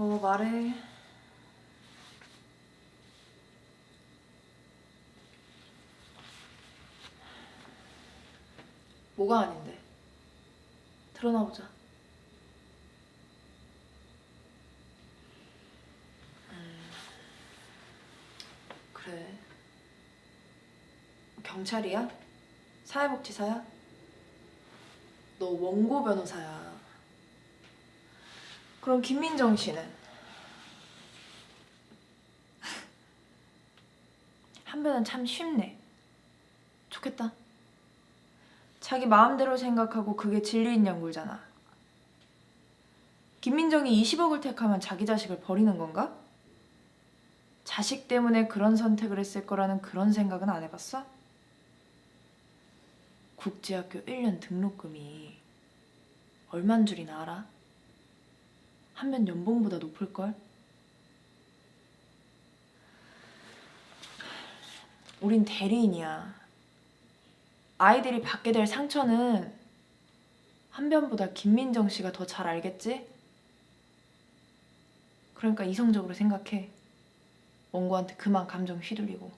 어, 말해. 뭐가 아닌데? 드러나 보자. 음, 그래. 경찰이야? 사회복지사야? 너 원고 변호사야. 그럼 김민정 씨는? 한편은 참 쉽네. 좋겠다. 자기 마음대로 생각하고 그게 진리인 연굴잖아. 김민정이 20억을 택하면 자기 자식을 버리는 건가? 자식 때문에 그런 선택을 했을 거라는 그런 생각은 안 해봤어? 국제학교 1년 등록금이 얼만 줄이나 알아? 한면 연봉보다 높을걸? 우린 대리인이야. 아이들이 받게 될 상처는 한변보다 김민정 씨가 더 잘 알겠지? 그러니까 이성적으로 생각해. 원고한테 그만 감정 휘둘리고.